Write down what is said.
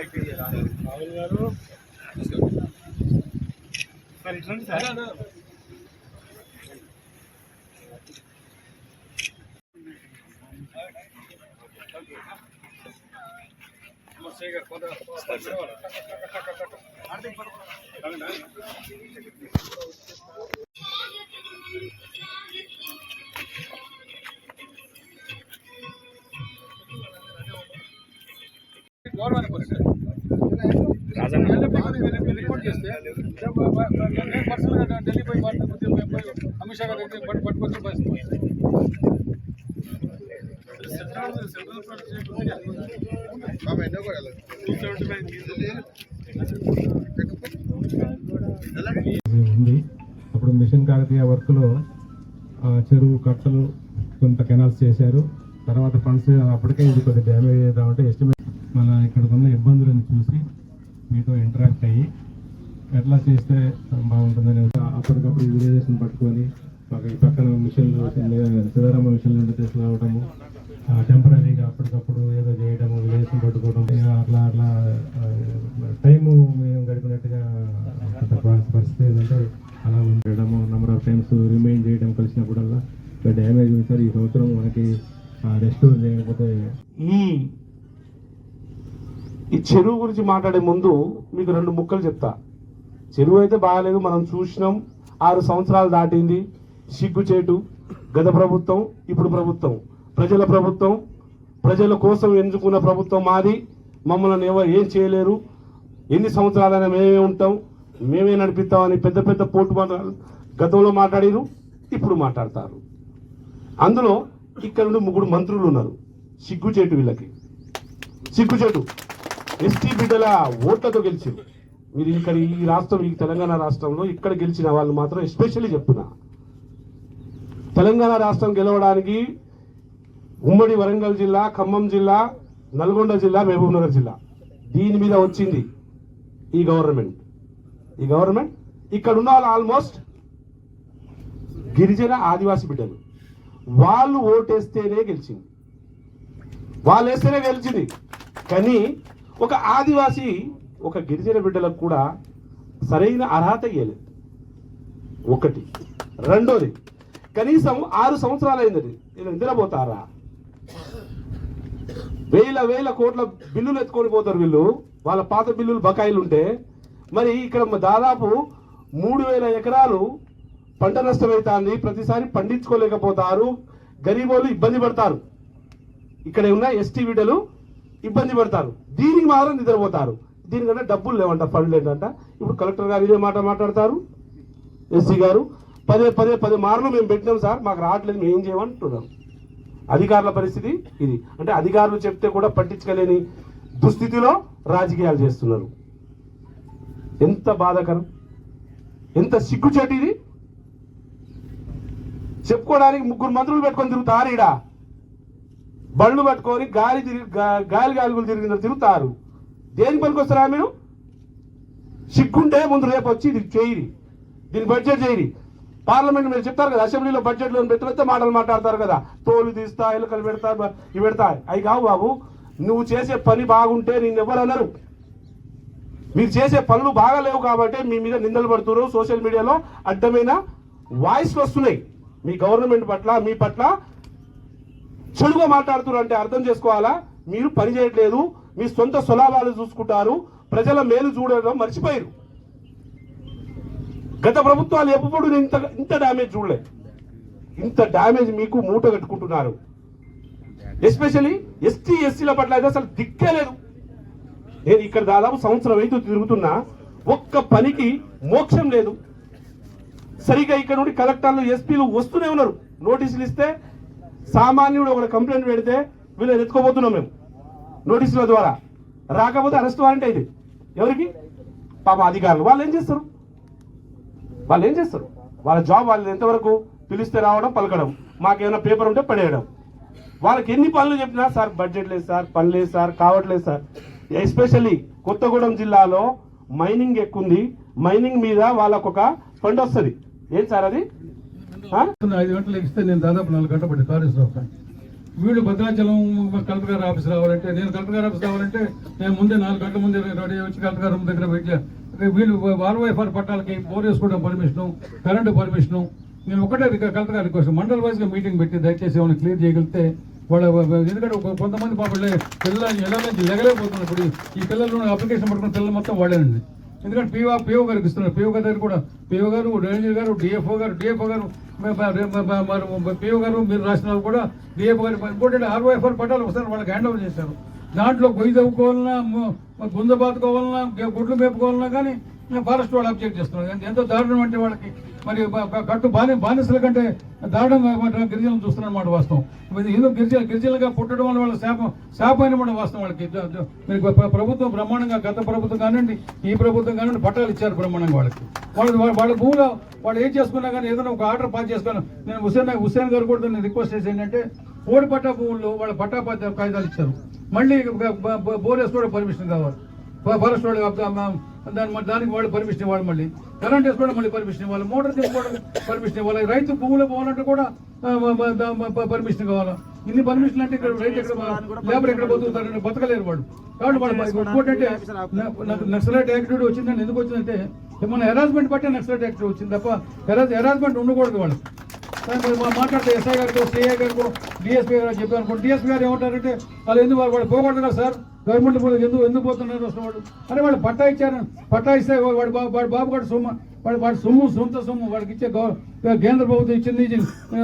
రాహుల్ గారు sir ఇట్లండి sir report చేస్తే నేను పర్సనల్గా ఢిల్లీ పోయి అమిత్ షా పట్టు ఉంది అప్పుడు మిషన్ కాకతీయ వర్క్లో చెరువు కట్టలు కొంత కెనాల్స్ చేశారు. తర్వాత ఫండ్స్ అప్పటికే ఇది కొద్దిగా డ్యామేజ్ చేద్దామంటే ఎస్టిమేట్ మన ఇక్కడ ఉన్న ఇబ్బందులను చూసి మీతో ఇంటరాక్ట్ అయ్యి ఎట్లా చేస్తే బాగుంటుందని అప్పటికప్పుడు విలేజెస్ని పట్టుకొని మాకు ఈ పక్కన మిషన్లు సిద్ధరామ మిషన్లు నుండి తీసుకురావడము టెంపరీగా అప్పటికప్పుడు ఏదో చేయడము విలేజ్ని పట్టుకోవడం అట్లా అట్లా టైము మేము గడిపినట్టుగా పరిస్థితి ఏంటంటే అలా ఉండడము నెంబర్ ఆఫ్ టైమ్స్ రిమైండ్ చేయడం గురించి మాట్లాడే ముందు మీకు రెండు ముక్కలు చెప్తా. చెరువు అయితే బాగాలేదు మనం చూసినాం. ఆరు సంవత్సరాలు దాటింది. సిగ్గుచేటు గత ప్రభుత్వం ఇప్పుడు ప్రభుత్వం. ప్రజల ప్రభుత్వం ప్రజల కోసం ఎంచుకున్న ప్రభుత్వం మాది. మమ్మల్ని ఎవరు ఏం చేయలేరు. ఎన్ని సంవత్సరాలైనా మేమే ఉంటాం. మేమే నడిపిస్తామని పెద్ద పెద్ద పోటు మాట్లాడు గతంలో మాట్లాడిరు ఇప్పుడు మాట్లాడతారు. అందులో ఇక్కడ నుండి ముగ్గురు మంత్రులు ఉన్నారు. సిగ్గుచేటు వీళ్ళకి. సిగ్గుచేటు. ఎస్టీ బిడ్డల ఓట్లతో గెలిచింది. మీరు ఇక్కడ ఈ రాష్ట్రం ఈ తెలంగాణ రాష్ట్రంలో ఇక్కడ గెలిచిన వాళ్ళు మాత్రం ఎస్పెషల్లీ చెప్తున్నా. తెలంగాణ రాష్ట్రం గెలవడానికి ఉమ్మడి వరంగల్ జిల్లా ఖమ్మం జిల్లా నల్గొండ జిల్లా మహబూబ్నగర్ జిల్లా. దీని మీద వచ్చింది ఈ గవర్నమెంట్. ఈ గవర్నమెంట్ ఇక్కడ ఉన్న వాళ్ళు ఆల్మోస్ట్ గిరిజన ఆదివాసి బిడ్డలు. వాళ్ళు ఓటేస్తేనే గెలిచింది. వాళ్ళు వేస్తేనే గెలిచింది. కానీ ఒక ఆదివాసి ఒక గిరిజన బిడ్డలకు కూడా సరైన అర్హత ఇవ్వలేదు ఒకటి. రెండోది కనీసం ఆరు సంవత్సరాలు అయింది వీళ్ళు నిద్రపోతారా? వేల వేల కోట్ల బిల్లులు ఎత్తుకొని పోతారు వీళ్ళు. వాళ్ళ పాత బిల్లులు బకాయిలు ఉంటే మరి ఇక్కడ దాదాపు మూడు వేల ఎకరాలు పంట నష్టమవుతుంది ప్రతిసారి పండించుకోలేకపోతారు. గరీబోలు ఇబ్బంది పడతారు. ఇక్కడ ఉన్న ఎస్టీ బిడ్డలు ఇబ్బంది పడతారు. దీనికి మాత్రం నిద్రపోతారు. దీనికంటే డబ్బులు లేవంట ఫండ్ లేదంట ఇప్పుడు కలెక్టర్ గారు ఇదే మాట మాట్లాడతారు. ఎస్సీ గారు పదే పదే పదే మార్లు మేము పెట్టినాం సార్ మాకు రావట్లేదు మేము ఏం చేయమంటున్నాం. అధికారుల పరిస్థితి ఇది. అంటే అధికారులు చెప్తే కూడా పట్టించుకోలేని దుస్థితిలో రాజకీయాలు చేస్తున్నారు. ఎంత బాధాకరం. ఎంత సిగ్గుచేటు ఇది. చెప్పుకోవడానికి ముగ్గురు మంత్రులు పెట్టుకొని తిరుగుతారు ఈడ. బళ్ళు పట్టుకొని గాలి తిరిగి గాలి గాలిగులు తిరిగిన తిరుగుతారు. దేని పనికొస్తారా మీరు? సిగ్గుంటే ముందు రేపు వచ్చి ఇది చేయరి. దీని బడ్జెట్ చేయరి. పార్లమెంట్ మీరు చెప్తారు కదా అసెంబ్లీలో బడ్జెట్లో లో మాటలు మాట్లాడతారు కదా. తోలు తీస్తా ఎలుకలు పెడతా ఇవి పెడతా. అవి కావు బాబు నువ్వు చేసే పని బాగుంటే నిన్ను ఎవరు అనరు. మీరు చేసే పనులు బాగాలేవు కాబట్టి మీ మీద నిందలు పడుతున్నారు. సోషల్ మీడియాలో అడ్డమైన వాయిస్ వస్తున్నాయి. మీ గవర్నమెంట్ పట్ల మీ పట్ల చెడుగా మాట్లాడుతున్నారు అంటే అర్థం చేసుకోవాలా? మీరు పని చేయట్లేదు మీ సొంత స్వలాభాలు చూసుకుంటారు ప్రజల మేలు చూడడం మర్చిపోయారు. గత ప్రభుత్వాలు ఎప్పుడు ఇంత ఇంత డ్యామేజ్ చూడలే. ఇంత డ్యామేజ్ మీకు మూట కట్టుకుంటున్నారు. ఎస్పెషల్లీ ఎస్టీ ఎస్సీల పట్ల అయితే అసలు దిక్కే లేదు. నేను ఇక్కడ దాదాపు సంవత్సరం అయితే తిరుగుతున్నా ఒక్క పనికి మోక్షం లేదు. సరిగా ఇక్కడ నుండి కలెక్టర్లు ఎస్పీలు వస్తూనే ఉన్నారు. నోటీసులు ఇస్తే సామాన్యుడు ఒక కంప్లైంట్ పెడితే వీళ్ళని ఎత్తుకోబోతున్నాం మేము. నోటీసుల ద్వారా. రాకపోతే అరెస్ట్ వారంటే ఇది ఎవరికి? పాప అధికారులు. వాళ్ళు ఏం చేస్తారు? వాళ్ళు ఏం చేస్తారు? వాళ్ళ జాబ్ వాళ్ళు ఎంతవరకు పిలిస్తే రావడం పలకడం. మాకేమైనా పేపర్ ఉంటే పడేయడం. వాళ్ళకి ఎన్ని పనులు చెప్పినా సార్ బడ్జెట్ లేదు సార్ పని లేదు సార్ కావట్లేదు సార్. ఎస్పెషల్లీ కొత్తగూడెం జిల్లాలో మైనింగ్ ఎక్కువ ఉంది మైనింగ్ మీద వాళ్ళకు ఒక ఫండ్ వస్తుంది. ఏం సార్ అది? ఐదు గంటలు ఇస్తే నేను దాదాపు నాలుగు గంటల పడి కాళేశ్వరం వీళ్ళు భద్రాచలం కలెక్టర్ గారి ఆఫీస్ రావాలంటే నేను కలెక్టర్ గారి ఆఫీస్ రావాలంటే నేను ముందే నాలుగు గంటల ముందే రెడీ వచ్చి కలెక్టర్ గారి దగ్గర వెయిట్ వీళ్ళు వాల్వైఫర్ పట్టాలకి బోర్ వేసుకోవడం పర్మిషను కరెంటు పర్మిషను. నేను ఒకటే కలెక్టర్ గారి రిక్వెస్ట్. మండల్ వైజ్గా మీటింగ్ పెట్టి దయచేసి ఏమైనా క్లియర్ చేయగలిగితే వాళ్ళ ఎందుకంటే కొంతమంది పాపలే పిల్లలు ఎలా నుంచి లెగలేకపోతున్నారు ఈ పిల్లలు అప్లికేషన్ పట్టుకున్న పిల్లలు మొత్తం వాళ్ళేనండి. ఎందుకంటే పిఓ పీఓ గారికి ఇస్తున్నారు. పిఓ గారి దగ్గర కూడా పిఓ గారు రేంజర్ గారు డిఎఫ్ఓ గారు డిఎఫ్ఓ గారు పిఓ గారు మీరు రాసిన కూడా డిఎఫ్ గారు ఇంకోటి ఆర్వైఎఫ్ఆర్ పట్టాలు ఒకసారి వాళ్ళకి హ్యాండ్ ఓవర్ చేశారు. దాంట్లో గొయ్యి తవ్వుకోవాలన్నా ము- గుంజ బాతుకోవాలన్నా గుడ్లు మేపుకోవాలన్నా కానీ ఫారెస్ట్ వాళ్ళు అబ్జెక్ట్ చేస్తున్నారు ఎంతో దారుణం అంటే వాళ్ళకి మరి కట్టు బాని బానిసల కంటే దారుణం మన చూస్తున్నారు చూస్తున్నమాట వాస్తవం. ఇది ఏదో గిరిజన గిరిజనులుగా పుట్టడం వల్ల వాళ్ళ శాపం శాపమైన కూడా వాస్తవం వాళ్ళకి. మీరు ప్రభుత్వం బ్రహ్మాండంగా గత ప్రభుత్వం కానివ్వండి ఈ ప్రభుత్వం కానివ్వండి పట్టాలు ఇచ్చారు బ్రహ్మాండంగా వాళ్ళకి. వాళ్ళు వాళ్ళ- వాళ్ళ భూమిలో వాళ్ళు ఏం చేసుకున్నా కానీ ఏదైనా ఒక ఆర్డర్ పాస్ చేసుకున్నా నేను హుసేన్ హుసేన్ గారు కూడా నేను రిక్వెస్ట్ చేసి ఏంటంటే ఓడి పట్టా భూముల్లో వాళ్ళ పట్టా కాగితాలు ఇచ్చారు. మళ్ళీ బ- కూడా పర్మిషన్ కావాలి. ఫారెస్ట్ వాళ్ళు దాని దానికి వాళ్ళు పర్మిషన్ ఇవ్వాలి మళ్ళీ. కరెంట్ వేసుకోవడం మళ్ళీ పర్మిషన్ ఇవ్వాలి. మోటార్ తీసుకోవడం పర్మిషన్ ఇవ్వాలి. రైతు భూములు పోవాలంటే కూడా పర్మిషన్ కావాలి? ఇన్ని పర్మిషన్ అంటే ఇక్కడ రైతు ఎక్కడ లేబర్ ఎక్కడ బతుకుతారు బతకలేరు వాడు. కాబట్టి వాళ్ళు ఇంకోటి అంటే నాకు నక్సలైట్ యాక్టివిటీ వచ్చిందని ఎందుకు వచ్చిందంటే మన హెరాస్మెంట్ బట్టే నక్సలైట్ యాక్టివిటీ వచ్చింది తప్ప హెరాస్ హెరాస్మెంట్ ఉండకూడదు వాళ్ళు మాట్లాడితే ఎస్ఐ గారితో సిఐ గారికో డిఎస్పీ గారు చెప్పారు అనుకోండి. డిఎస్పీ గారు ఏమంటారంటే వాళ్ళు ఎందుకు వాళ్ళు పోకూడదు సార్? గవర్నమెంట్ ఎందుకు ఎందుకు పోతున్నారు అసలు వాడు అరే వాళ్ళు పట్టా ఇచ్చారు. పట్టా ఇస్తే వాడు బాబు వాడు బాబు గారు సొమ్ము వాడు వాడు సొమ్ము సొంత సొమ్ము వాడికి ఇచ్చే కేంద్ర ప్రభుత్వం ఇచ్చింది.